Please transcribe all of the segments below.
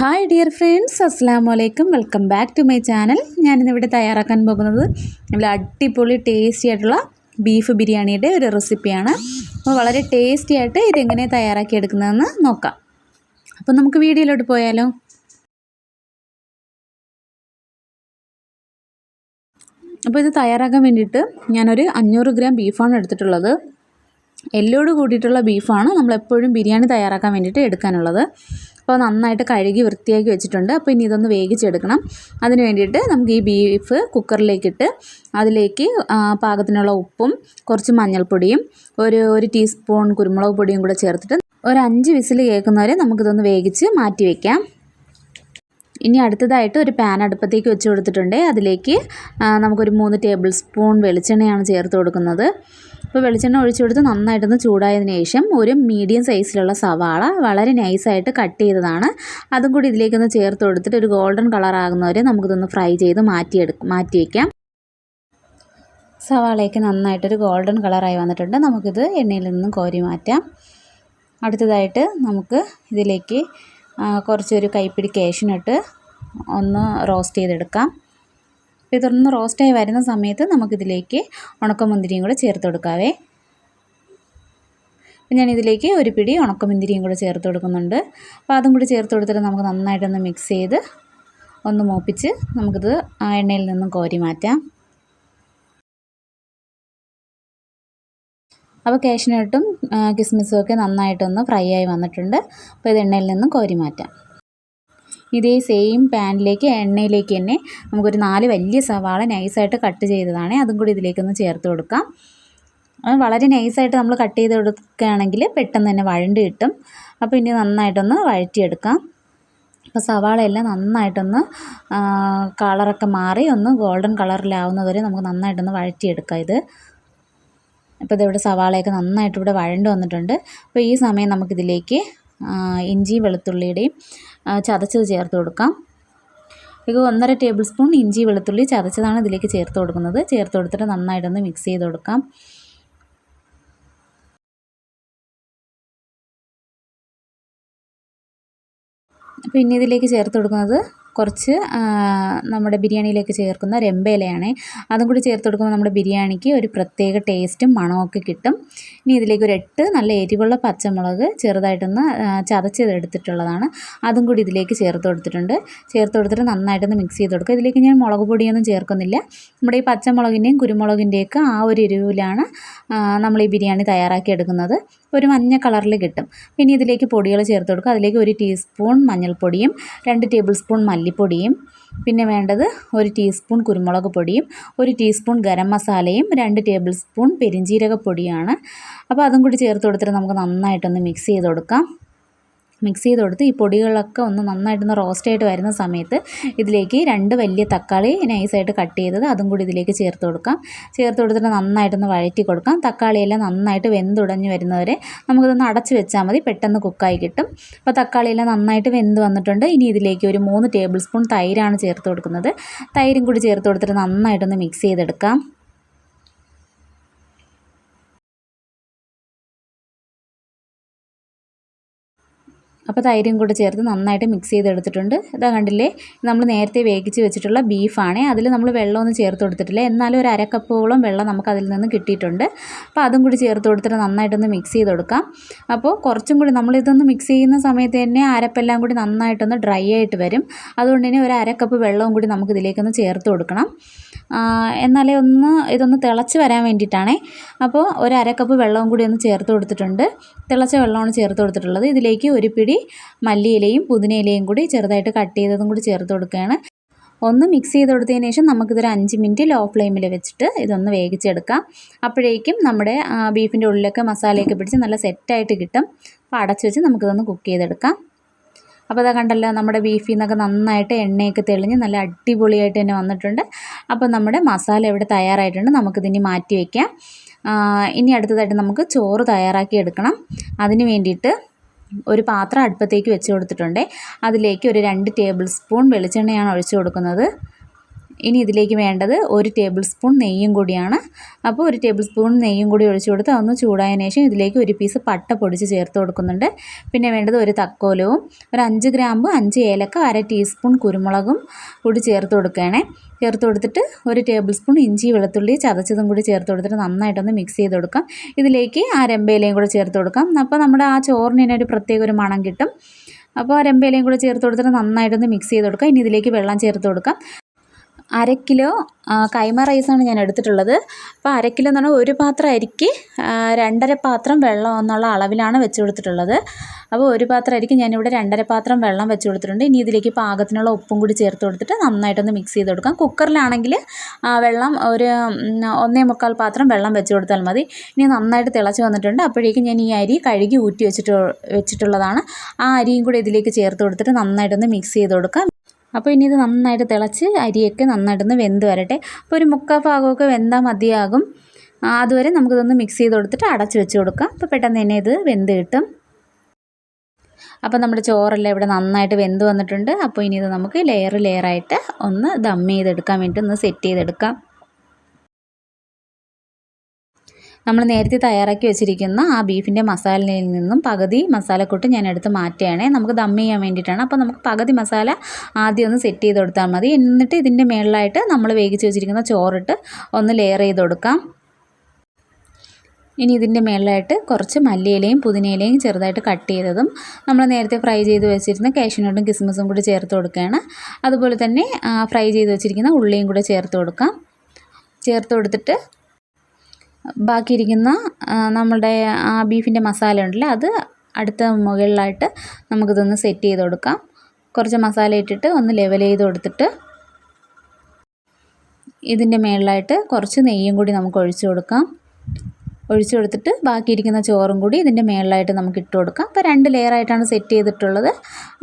Hi dear friends അസ്സാം വലൈക്കും welcome back to my channel ഞാനിന്നിവിടെ തയ്യാറാക്കാൻ പോകുന്നത് നല്ല അടിപൊളി ടേസ്റ്റി ആയിട്ടുള്ള ബീഫ് ബിരിയാണിയുടെ ഒരു റെസിപ്പിയാണ് അപ്പോൾ വളരെ ടേസ്റ്റി ആയിട്ട് ഇതെങ്ങനെ തയ്യാറാക്കി എടുക്കുന്നതെന്ന് നോക്കാം. അപ്പോൾ നമുക്ക് വീഡിയോയിലോട്ട് പോയാലോ? അപ്പോൾ ഇത് തയ്യാറാക്കാൻ വേണ്ടിയിട്ട് ഞാനൊരു അഞ്ഞൂറ് ഗ്രാം ബീഫാണ് എടുത്തിട്ടുള്ളത്. എല്ലോട് കൂടിയിട്ടുള്ള ബീഫാണ് നമ്മളെപ്പോഴും ബിരിയാണി തയ്യാറാക്കാൻ വേണ്ടിയിട്ട് എടുക്കാനുള്ളത്. അപ്പോൾ നന്നായിട്ട് കഴുകി വൃത്തിയാക്കി വെച്ചിട്ടുണ്ട്. അപ്പോൾ ഇനി ഇതൊന്ന് വേവിച്ചെടുക്കണം. അതിന് വേണ്ടിയിട്ട് നമുക്ക് ഈ ബീഫ് കുക്കറിലേക്കിട്ട് അതിലേക്ക് പാകത്തിനുള്ള ഉപ്പും കുറച്ച് മഞ്ഞൾപ്പൊടിയും ഒരു ഒരു ടീസ്പൂൺ കുരുമുളക് പൊടിയും കൂടെ ചേർത്തിട്ട് ഒരു അഞ്ച് വിസിൽ കേൾക്കുന്നവരെ നമുക്കിതൊന്ന് വേവിച്ച് മാറ്റി വയ്ക്കാം ഇനി അടുത്തതായിട്ട് ഒരു പാൻ അടുപ്പത്തേക്ക് വെച്ച് കൊടുത്തിട്ടുണ്ട്. അതിലേക്ക് നമുക്കൊരു മൂന്ന് ടേബിൾ സ്പൂൺ വെളിച്ചെണ്ണയാണ് ചേർത്ത് കൊടുക്കുന്നത്. അപ്പോൾ വെളിച്ചെണ്ണ ഒഴിച്ചു കൊടുത്ത് നന്നായിട്ടൊന്ന് ചൂടായതിനു ശേഷം ഒരു മീഡിയം സൈസിലുള്ള സവാള വളരെ നൈസായിട്ട് കട്ട് ചെയ്തതാണ്. അതും കൂടി ഇതിലേക്കൊന്ന് ചേർത്ത് കൊടുത്തിട്ട് ഒരു ഗോൾഡൻ കളർ ആകുന്നവരെ നമുക്കിതൊന്ന് ഫ്രൈ ചെയ്ത് മാറ്റിയെടുക്കും മാറ്റി വയ്ക്കാം സവാളയ്ക്ക് നന്നായിട്ടൊരു ഗോൾഡൻ കളറായി വന്നിട്ടുണ്ട്. നമുക്കിത് എണ്ണയിൽ നിന്നും കോരി മാറ്റാം. അടുത്തതായിട്ട് നമുക്ക് ഇതിലേക്ക് കുറച്ചൊരു കൈപ്പിടി കേഷിനിട്ട് ഒന്ന് റോസ്റ്റ് ചെയ്തെടുക്കാം. അപ്പോൾ ഇതൊന്ന് റോസ്റ്റായി വരുന്ന സമയത്ത് നമുക്കിതിലേക്ക് ഉണക്കമുന്തിരിയും കൂടെ ചേർത്ത് കൊടുക്കാവേ. അപ്പം ഞാനിതിലേക്ക് ഒരു പിടി ഉണക്കമുന്തിരിയും കൂടെ ചേർത്ത് കൊടുക്കുന്നുണ്ട്. അപ്പോൾ അതും കൂടി ചേർത്ത് കൊടുത്തിട്ട് നമുക്ക് നന്നായിട്ടൊന്ന് മിക്സ് ചെയ്ത് ഒന്ന് മൂപ്പിച്ച് നമുക്കിത് എണ്ണയിൽ നിന്നും കോരി മാറ്റാം. അപ്പോൾ കാഷ്നട്ടും കിസ്മിസും ഒക്കെ നന്നായിട്ടൊന്ന് ഫ്രൈ ആയി വന്നിട്ടുണ്ട്. അപ്പോൾ ഇത് എണ്ണയിൽ നിന്നും കോരി മാറ്റാം. ഇതേ സെയിം പാനിലേക്ക് എണ്ണയിലേക്ക് തന്നെ നമുക്കൊരു നാല് വലിയ സവാള നൈസായിട്ട് കട്ട് ചെയ്തതാണ്. അതും കൂടി ഇതിലേക്കൊന്ന് ചേർത്ത് കൊടുക്കാം. വളരെ നൈസായിട്ട് നമ്മൾ കട്ട് ചെയ്ത് കൊടുക്കുകയാണെങ്കിൽ പെട്ടെന്ന് തന്നെ വഴണ്ട് കിട്ടും. അപ്പോൾ ഇനി നന്നായിട്ടൊന്ന് വഴറ്റിയെടുക്കാം. അപ്പോൾ സവാളയെല്ലാം നന്നായിട്ടൊന്ന് കളറൊക്കെ മാറി ഒന്ന് ഗോൾഡൻ കളറിലാവുന്നതുവരെ നമുക്ക് നന്നായിട്ടൊന്ന് വഴറ്റിയെടുക്കാം ഇത്. അപ്പോൾ ഇതിവിടെ സവാളയൊക്കെ നന്നായിട്ട് ഇവിടെ വഴണ്ട് വന്നിട്ടുണ്ട്. അപ്പോൾ ഈ സമയം നമുക്കിതിലേക്ക് ഇഞ്ചി വെളുത്തുള്ളിയുടെയും ചതച്ചത് ചേർത്ത് കൊടുക്കാം. ഇത് ഒന്നര ടേബിൾ സ്പൂൺ ഇഞ്ചി വെളുത്തുള്ളി ചതച്ചതാണ് ഇതിലേക്ക് ചേർത്ത് കൊടുക്കുന്നത്. ചേർത്ത് കൊടുത്തിട്ട് നന്നായിട്ടൊന്ന് മിക്സ് ചെയ്ത് കൊടുക്കാം. പിന്നെ ഇതിലേക്ക് ചേർത്ത് കൊടുക്കുന്നത് കുറച്ച് നമ്മുടെ ബിരിയാണിയിലേക്ക് ചേർക്കുന്ന രമ്പയിലയാണ്. അതും കൂടി ചേർത്ത് കൊടുക്കുമ്പോൾ നമ്മുടെ ബിരിയാണിക്ക് ഒരു പ്രത്യേക ടേസ്റ്റും മണമൊക്കെ കിട്ടും. ഇനി ഇതിലേക്ക് ഒരു എട്ട് നല്ല എരിവുള്ള പച്ചമുളക് ചെറുതായിട്ടൊന്ന് ചതച്ചെടുത്തിട്ടുള്ളതാണ് അതും കൂടി ഇതിലേക്ക് ചേർത്ത് കൊടുത്തിട്ടുണ്ട്. ചേർത്ത് കൊടുത്തിട്ട് നന്നായിട്ടൊന്ന് മിക്സ് ചെയ്ത് കൊടുക്കുക. ഇതിലേക്ക് ഞാൻ മുളക് പൊടിയൊന്നും ചേർക്കുന്നില്ല. നമ്മുടെ ഈ പച്ചമുളകിന്റെയും കുരുമുളകിന്റെയൊക്കെ ആ ഒരു എരിവിലാണ് നമ്മൾ ഈ ബിരിയാണി തയ്യാറാക്കി എടുക്കുന്നത് ഒരു മഞ്ഞ കളറിൽ കിട്ടും. പിന്നെ ഇതിലേക്ക് പൊടികൾ ചേർത്ത് കൊടുക്കുക. അതിലേക്ക് ഒരു ടീസ്പൂൺ മഞ്ഞൾപ്പൊടിയും രണ്ട് ടേബിൾ സ്പൂൺ മല്ലിപ്പൊടിയും പിന്നെ വേണ്ടത് ഒരു ടീസ്പൂൺ കുരുമുളക് പൊടിയും ഒരു ടീസ്പൂൺ ഗരം മസാലയും രണ്ട് ടേബിൾ സ്പൂൺ പെരിഞ്ജീരക പൊടിയാണ് അപ്പോൾ അതും കൂടി ചേർത്ത് കൊടുത്തിട്ട് നമുക്ക് നന്നായിട്ടൊന്ന് മിക്സ് ചെയ്ത് കൊടുക്കാം. മിക്സ് ചെയ്ത് കൊടുത്ത് ഈ പൊടികളൊക്കെ ഒന്ന് നന്നായിട്ടൊന്ന് റോസ്റ്റായിട്ട് വരുന്ന സമയത്ത് ഇതിലേക്ക് രണ്ട് വലിയ തക്കാളി നൈസായിട്ട് കട്ട് ചെയ്തത് അതും കൂടി ഇതിലേക്ക് ചേർത്ത് കൊടുക്കാം. ചേർത്ത് കൊടുത്തിട്ട് നന്നായിട്ടൊന്ന് വഴറ്റി കൊടുക്കാം. തക്കാളിയെല്ലാം നന്നായിട്ട് വെന്തുടഞ്ഞ് വരുന്നവരെ നമുക്കിതൊന്ന് അടച്ച് വെച്ചാൽ മതി. പെട്ടെന്ന് കുക്കായി കിട്ടും. അപ്പോൾ തക്കാളിയെല്ലാം നന്നായിട്ട് വെന്ത് വന്നിട്ടുണ്ട്. ഇനി ഇതിലേക്ക് ഒരു മൂന്ന് ടേബിൾ സ്പൂൺ തൈരാണ് ചേർത്ത് കൊടുക്കുന്നത്. തൈരും കൂടി ചേർത്ത് കൊടുത്തിട്ട് നന്നായിട്ടൊന്ന് മിക്സ് ചെയ്തെടുക്കാം. അപ്പോൾ തൈരും കൂടെ ചേർത്ത് നന്നായിട്ട് മിക്സ് ചെയ്തെടുത്തിട്ടുണ്ട്. ഇതാ കണ്ടില്ലേ? നമ്മൾ നേരത്തെ വേവിച്ച് വെച്ചിട്ടുള്ള ബീഫാണ് അതിൽ നമ്മൾ വെള്ളമൊന്നും ചേർത്ത് കൊടുത്തിട്ടില്ല. എന്നാലും ഒരു അരക്കപ്പോളം വെള്ളം നമുക്ക് അതിൽ നിന്ന് കിട്ടിയിട്ടുണ്ട്. അപ്പോൾ അതും കൂടി ചേർത്ത് കൊടുത്തിട്ട് നന്നായിട്ടൊന്ന് മിക്സ് ചെയ്ത് കൊടുക്കാം അപ്പോൾ കുറച്ചും കൂടി നമ്മളിതൊന്ന് മിക്സ് ചെയ്യുന്ന സമയത്ത് തന്നെ അരപ്പെല്ലാം കൂടി നന്നായിട്ടൊന്ന് ഡ്രൈ ആയിട്ട് വരും. അതുകൊണ്ട് തന്നെ ഒരു അരക്കപ്പ് വെള്ളവും കൂടി നമുക്ക് ഇതിലേക്കൊന്ന് ചേർത്ത് കൊടുക്കണം. എന്നാലേ ഒന്ന് ഇതൊന്ന് തിളച്ച് വരാൻ വേണ്ടിയിട്ടാണേ. അപ്പോൾ ഒരു അരക്കപ്പ് വെള്ളവും കൂടി ഒന്ന് ചേർത്ത് കൊടുത്തിട്ടുണ്ട്. തിളച്ച വെള്ളമാണ് ചേർത്ത് കൊടുത്തിട്ടുള്ളത്. ഇതിലേക്ക് ഒരു പിടി മല്ലിയിലയും പുതിനയിലയും കൂടി ചെറുതായിട്ട് കട്ട് ചെയ്തതും കൂടി ചേർത്ത് കൊടുക്കുകയാണ്. ഒന്ന് മിക്സ് ചെയ്ത് കൊടുത്തതിന് ശേഷം നമുക്കിതൊരു അഞ്ച് മിനിറ്റ് ലോ ഫ്ലെയിമിൽ വെച്ചിട്ട് ഇതൊന്ന് വേവിച്ചെടുക്കാം. അപ്പോഴേക്കും നമ്മുടെ ബീഫിന്റെ ഉള്ളിലൊക്കെ മസാലയൊക്കെ പിടിച്ച് നല്ല സെറ്റായിട്ട് കിട്ടും. അപ്പോൾ അടച്ച് വെച്ച് നമുക്കിതൊന്ന് കുക്ക് ചെയ്തെടുക്കാം. അപ്പോൾ അതാ കണ്ടല്ലോ നമ്മുടെ ബീഫിൽ നിന്നൊക്കെ നന്നായിട്ട് എണ്ണയൊക്കെ തെളിഞ്ഞ് നല്ല അടിപൊളിയായിട്ട് തന്നെ വന്നിട്ടുണ്ട്. അപ്പോൾ നമ്മുടെ മസാല ഇവിടെ തയ്യാറായിട്ടുണ്ട്. നമുക്കിതിനി മാറ്റി വയ്ക്കാം ഇനി അടുത്തതായിട്ട് നമുക്ക് ചോറ് തയ്യാറാക്കി എടുക്കണം. അതിന് വേണ്ടിയിട്ട് ഒരു പാത്രം അടുപ്പത്തേക്ക് വെച്ച് കൊടുത്തിട്ടുണ്ട്. അതിലേക്ക് ഒരു രണ്ട് ടേബിൾ സ്പൂൺ വെളിച്ചെണ്ണയാണ് ഒഴിച്ച് കൊടുക്കുന്നത്. ഇനി ഇതിലേക്ക് വേണ്ടത് ഒരു ടേബിൾ സ്പൂൺ നെയ്യും കൂടിയാണ്. അപ്പോൾ ഒരു ടേബിൾ സ്പൂൺ നെയ്യും കൂടി ഒഴിച്ചു കൊടുത്ത് ഒന്ന് ചൂടായതിനു ശേഷം ഇതിലേക്ക് ഒരു പീസ് പട്ട പൊടിച്ച് ചേർത്ത് കൊടുക്കുന്നുണ്ട്. പിന്നെ വേണ്ടത് ഒരു തക്കോലവും ഒരു അഞ്ച് ഗ്രാമ്പ് അഞ്ച് ഏലക്ക അര ടീസ്പൂൺ കുരുമുളകും കൂടി ചേർത്ത് കൊടുക്കുകയാണേ. ചേർത്ത് കൊടുത്തിട്ട് ഒരു ടേബിൾ സ്പൂൺ ഇഞ്ചി വെളുത്തുള്ളി ചതച്ചതും കൂടി ചേർത്ത് കൊടുത്തിട്ട് നന്നായിട്ടൊന്ന് മിക്സ് ചെയ്ത് കൊടുക്കാം. ഇതിലേക്ക് ആ രമ്പയിലയും കൂടെ ചേർത്ത് കൊടുക്കാം. അപ്പോൾ നമ്മുടെ ആ ചോറിന് ഒരു പ്രത്യേക ഒരു മണം കിട്ടും. അപ്പോൾ രമ്പയിലയും കൂടെ ചേർത്ത് കൊടുത്തിട്ട് നന്നായിട്ടൊന്ന് മിക്സ് ചെയ്ത് കൊടുക്കാം. ഇനി ഇതിലേക്ക് വെള്ളം ചേർത്ത് കൊടുക്കാം. അര കിലോ കൈമ റൈസാണ് ഞാൻ എടുത്തിട്ടുള്ളത്. അപ്പോൾ അര കിലോ എന്ന് പറഞ്ഞാൽ ഒരു പാത്രം അരിക്ക് രണ്ടര പാത്രം വെള്ളം എന്നുള്ള അളവിലാണ് വെച്ച് കൊടുത്തിട്ടുള്ളത്. അപ്പോൾ ഒരു പാത്രം അരിക്ക് ഞാനിവിടെ രണ്ടര പാത്രം വെള്ളം വെച്ച് കൊടുത്തിട്ടുണ്ട്. ഇനി ഇതിലേക്ക് പാകത്തിനുള്ള ഉപ്പും കൂടി ചേർത്ത് കൊടുത്തിട്ട് നന്നായിട്ടൊന്ന് മിക്സ് ചെയ്ത് കൊടുക്കാം. കുക്കറിലാണെങ്കിൽ വെള്ളം ഒരു ഒന്നേ മുക്കാൽ പാത്രം വെള്ളം വെച്ച് കൊടുത്താൽ മതി. ഇനി നന്നായിട്ട് തിളച്ച് വന്നിട്ടുണ്ട്. അപ്പോഴേക്കും ഞാൻ ഈ അരി കഴുകി ഊറ്റി വെച്ചിട്ട് വെച്ചിട്ടുള്ളതാണ്. ആ അരിയും കൂടി ഇതിലേക്ക് ചേർത്ത് കൊടുത്തിട്ട് നന്നായിട്ടൊന്ന് മിക്സ് ചെയ്ത് കൊടുക്കാം. അപ്പോൾ ഇനി ഇത് നന്നായിട്ട് തിളച്ച് അരിയൊക്കെ നന്നായിട്ടൊന്ന് വെന്ത് വരട്ടെ. അപ്പോൾ ഒരു മുക്കാൽ ഭാഗമൊക്കെ വെന്താൽ മതിയാകും. അതുവരെ നമുക്കിതൊന്ന് മിക്സ് ചെയ്ത് കൊടുത്തിട്ട് അടച്ച് വെച്ച് കൊടുക്കാം. അപ്പോൾ പെട്ടെന്ന് തന്നെ ഇത് വെന്ത് കിട്ടും. അപ്പോൾ നമ്മുടെ ചോറെല്ലാം ഇവിടെ നന്നായിട്ട് വെന്ത് വന്നിട്ടുണ്ട്. അപ്പോൾ ഇനി ഇത് നമുക്ക് ലെയർ ലെയറായിട്ട് ഒന്ന് ദം ചെയ്തെടുക്കാൻ വേണ്ടി ഒന്ന് സെറ്റ് ചെയ്തെടുക്കാം. നമ്മൾ നേരത്തെ തയ്യാറാക്കി വെച്ചിരിക്കുന്ന ആ ബീഫിന്റെ മസാലയിൽ നിന്നും പകുതി മസാലക്കൂട്ട് ഞാൻ എടുത്ത് മാറ്റുകയാണേ. നമുക്ക് ദം ചെയ്യാൻ വേണ്ടിയിട്ടാണ്. അപ്പോൾ നമുക്ക് പകുതി മസാല ആദ്യം ഒന്ന് സെറ്റ് ചെയ്ത് കൊടുത്താൽ മതി. എന്നിട്ട് ഇതിന്റെ മുകളിലായിട്ട് നമ്മൾ വേവിച്ച് വെച്ചിരിക്കുന്ന ചോറിട്ട് ഒന്ന് ലെയർ ചെയ്ത് കൊടുക്കാം. ഇനി ഇതിന്റെ മുകളിലായിട്ട് കുറച്ച് മല്ലിയിലയും പുതിനയിലയും ചെറുതായിട്ട് കട്ട് ചെയ്തതും നമ്മൾ നേരത്തെ ഫ്രൈ ചെയ്ത് വെച്ചിരുന്ന കാഷ്യനോട്ടും കിസ്മസും കൂടി ചേർത്ത് കൊടുക്കുകയാണ്. അതുപോലെ തന്നെ ഫ്രൈ ചെയ്ത് വെച്ചിരിക്കുന്ന ഉള്ളിയും കൂടെ ചേർത്ത് കൊടുക്കാം. ചേർത്ത് കൊടുത്തിട്ട് ബാക്കിയിരിക്കുന്ന നമ്മുടെ ആ ബീഫിന്റെ മസാല ഉണ്ടല്ലോ അത് അടുത്ത മുകളിലായിട്ട് നമുക്കിതൊന്ന് സെറ്റ് ചെയ്ത് കൊടുക്കാം. കുറച്ച് മസാല ഇട്ടിട്ട് ഒന്ന് ലെവൽ ചെയ്ത് കൊടുത്തിട്ട് ഇതിന്റെ മുകളിലായിട്ട് കുറച്ച് നെയ്യും കൂടി നമുക്ക് ഒഴിച്ചു കൊടുക്കാം. ഒഴിച്ചു കൊടുത്തിട്ട് ബാക്കിയിരിക്കുന്ന ചോറും കൂടി ഇതിന്റെ മേളിലായിട്ട് നമുക്ക് ഇട്ട് കൊടുക്കാം. അപ്പോൾ രണ്ട് ലെയറായിട്ടാണ് സെറ്റ് ചെയ്തിട്ടുള്ളത്.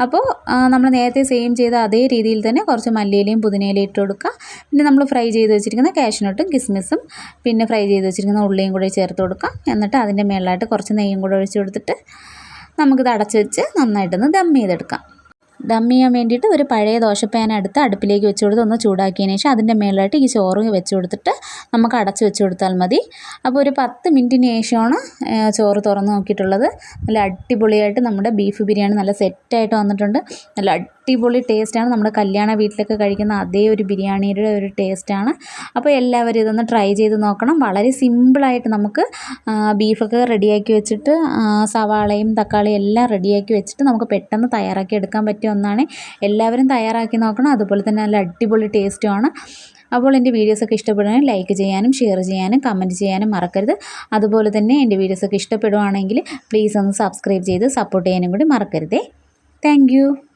അപ്പോൾ നമ്മൾ നേരത്തെ സെയിം ചെയ്ത അതേ രീതിയിൽ തന്നെ കുറച്ച് മല്ലിയിലയും പുതിനയിലയും ഇട്ട് കൊടുക്കുക പിന്നെ നമ്മൾ ഫ്രൈ ചെയ്ത് വെച്ചിരിക്കുന്ന കാഷ്നട്ടും കിസ്മിസും പിന്നെ ഫ്രൈ ചെയ്ത് വെച്ചിരിക്കുന്ന ഉള്ളിയും കൂടി ചേർത്ത് കൊടുക്കാം. എന്നിട്ട് അതിന്റെ മേളിലായിട്ട് കുറച്ച് നെയ്യും കൂടി ഒഴിച്ചു കൊടുത്തിട്ട് നമുക്കിത് അടച്ചു വെച്ച് നന്നായിട്ടൊന്ന് ദം ചെയ്തെടുക്കാം. ദം ചെയ്യാൻ വേണ്ടിയിട്ട് ഒരു പഴയ ദോശപ്പാൻ എടുത്ത് അടുപ്പിലേക്ക് വെച്ച് കൊടുത്ത് ഒന്ന് ചൂടാക്കിയതിന് ശേഷം അതിന്റെ മേളിലായിട്ട് ഈ ചോറ് വെച്ച് കൊടുത്തിട്ട് നമുക്ക് അടച്ച് വെച്ച് കൊടുത്താൽ മതി. അപ്പോൾ ഒരു പത്ത് മിനിറ്റിന് ശേഷമാണ് ചോറ് തുറന്ന് നോക്കിയിട്ടുള്ളത്. നല്ല അടിപൊളിയായിട്ട് നമ്മുടെ ബീഫ് ബിരിയാണി നല്ല സെറ്റായിട്ട് വന്നിട്ടുണ്ട്. നല്ല അടിപൊളി ടേസ്റ്റാണ്. നമ്മുടെ കല്യാണ വീട്ടിലൊക്കെ കഴിക്കുന്ന അതേ ഒരു ബിരിയാണിയുടെ ഒരു ടേസ്റ്റാണ്. അപ്പോൾ എല്ലാവരും ഇതൊന്ന് ട്രൈ ചെയ്ത് നോക്കണം. വളരെ സിമ്പിളായിട്ട് നമുക്ക് ബീഫൊക്കെ റെഡിയാക്കി വെച്ചിട്ട് സവാളയും തക്കാളിയും എല്ലാം റെഡിയാക്കി വെച്ചിട്ട് നമുക്ക് പെട്ടെന്ന് തയ്യാറാക്കി എടുക്കാൻ പറ്റിയ ഒന്നാണ്. എല്ലാവരും തയ്യാറാക്കി നോക്കണം. അതുപോലെ തന്നെ നല്ല അടിപൊളി ടേസ്റ്റുമാണ് അപ്പോൾ എന്റെ വീഡിയോസൊക്കെ ഇഷ്ടപ്പെടുകയാണെങ്കിൽ ലൈക്ക് ചെയ്യാനും ഷെയർ ചെയ്യാനും കമന്റ് ചെയ്യാനും മറക്കരുത്. അതുപോലെ തന്നെ എന്റെ വീഡിയോസൊക്കെ ഇഷ്ടപ്പെടുവാണെങ്കിൽ പ്ലീസ് ഒന്ന് സബ്സ്ക്രൈബ് ചെയ്ത് സപ്പോർട്ട് ചെയ്യാനും കൂടി മറക്കരുതേ. താങ്ക്